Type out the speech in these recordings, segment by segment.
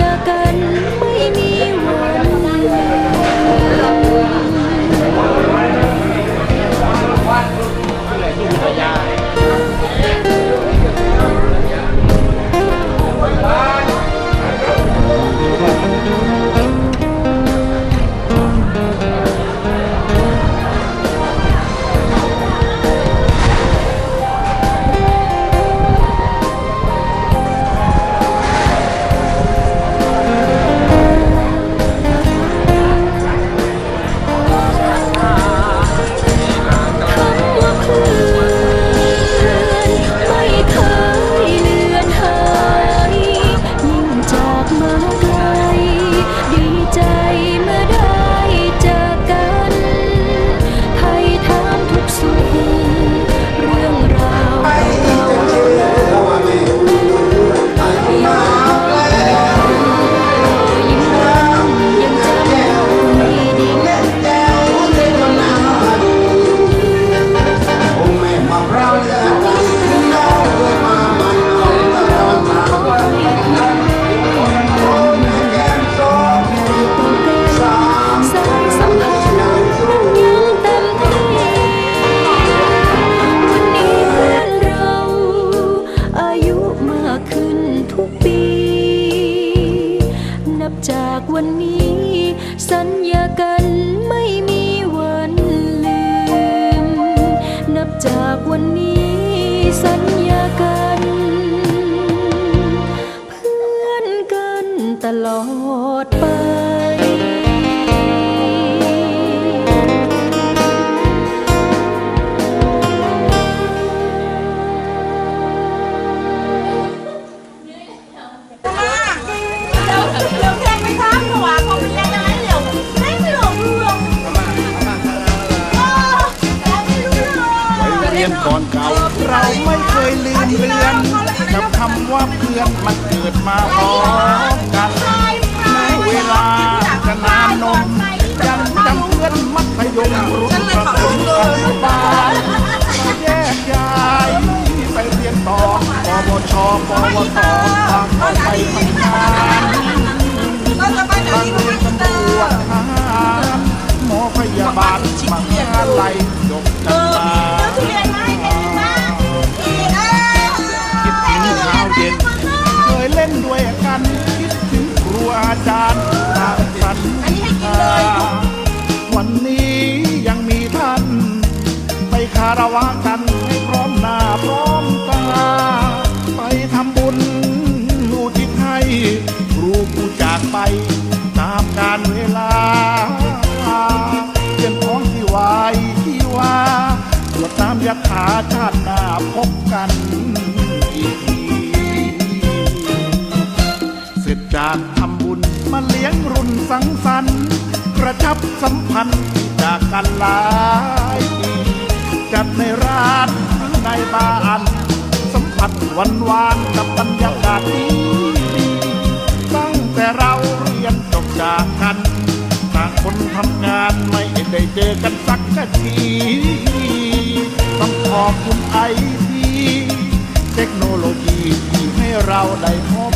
ยากัน จากวันนี้ นมันเกิดมาพร้อมกันในเวลาจะนานนมยังจำเพื่อนมัธยมรุ่นประถมอนุบาลแยกย้ายไปเรียนต่อปวชปวสบางก็ไปทำงานบางนี้เรียนก็ไม่ตำรวจทหารหมอพยาบาลมหาลัยจบเอกันอมาารวะกันให้พร้อมหน้าพร้อมตา ไปทำบุญอุทิศให้ครูผู้จากไป ตามกาลเวลาเพียนของที่วายที่ว่าตรวจน้ำยาขาชาติหน้าพบกันอีกทีเสร็จจากทำบุญมมาเลี้ยงรุ่นสังสรรค์กระชับสัมพันธ์จากกันหลายปี จัดในร้านหรือในบ้านสัมผัสหวานหวานกับบรรยากาศดีตั้งแต่เราเรียนจบจากกันต่างคนทำงานไม่ได้เจอกันสักทีต้องขอบคุณไอทีเทคโนโลยีที่ให้เราได้พบ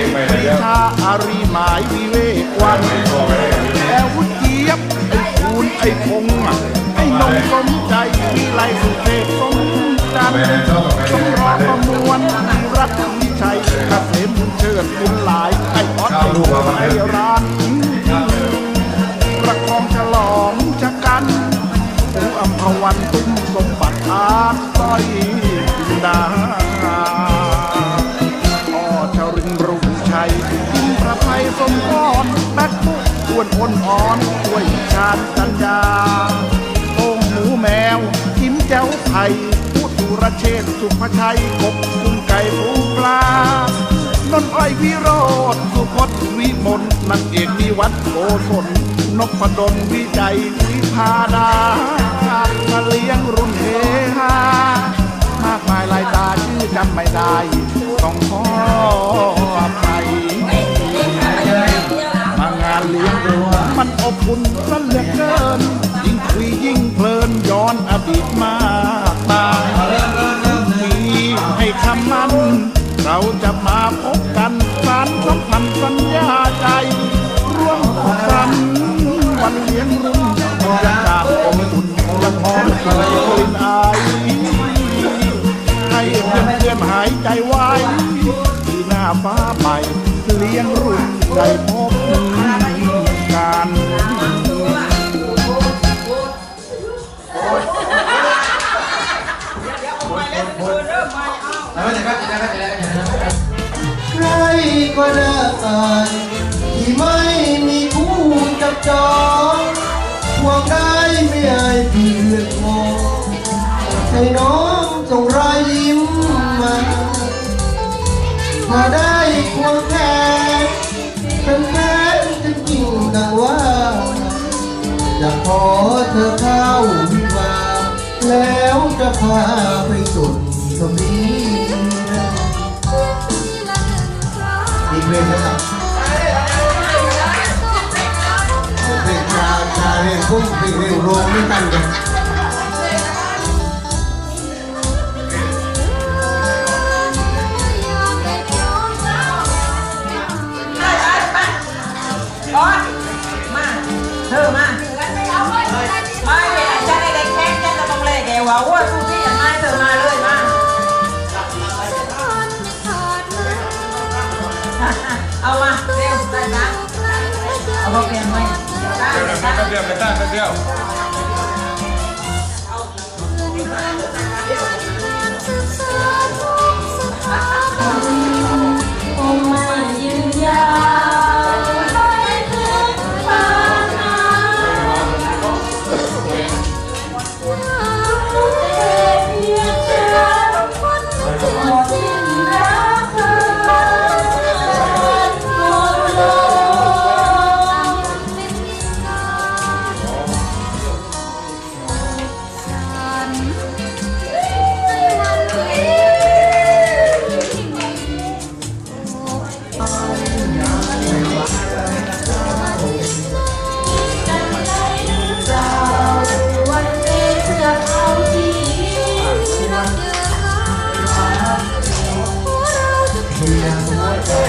วยวินัยปรีชาอารีหมายวิเวกวันแอววุฒเจี๊ยบไอ้คูณไอ้พงไอ้นงสมใจวิไลสุเทพสมจันทร์ต้องรอประมวลรัฐวิชัยเกษมบุญเชิดบุญหลายไอ้ออดไอ้ไอ้ร้านประคองฉลองชะกันปูอัมพวันตุ้มสมบัติอาสร้อยดา รุ่งชัยอินพระไพสมพรแบ็คบุกอ้วนอ่อนอ่อนด้วยชาญจัญญาโต้งหมูแมวกิมแจ้วไผ่ผู้สุรเชษฐ์สุภชัยกบกุ้งไก่ปูปลานนท์อ้อยวิโรธสุพจน์วิมลนักเอกนิวัฒน์โกศลนกพดลวิจัยวิพาดามาเลี้ยงรุ่นเฮฮามากมายหลายตาชื่อจำไม่ได้ต้องขอ มันอบอุ่นซะเหลือเกิน ยิ่งคุยยิ่งเพลินย้อนอดีตมากมายมีให้คำมัน เราจะมาพบกันสารสัมพันธ์สัญญาใจ ร่วมกันวันเลี้ยงรุ่นบรรยากาศอบอุ่นยังหอมกลิ่นอายให้เพื่อนเพื่อนหายใจไว้ที่หน้าฟ้าใหม่เลี้ยงรุ่นได้พบันใครก็ได้ที่ไม่มีคู่จับจอ แล้วจะพาไปสุดสมีอีกเพลงนะครับเพลงชาชาเรียนพุ่งเพลงเร็วโรงไม่ตั้งกัน เอามาเร็วไปนาเอาพอเปลี่ยนไหมเดี๋ยวนะแป๊บเดียวไปตั้งแป๊บเดียวโอ้มา Yeah.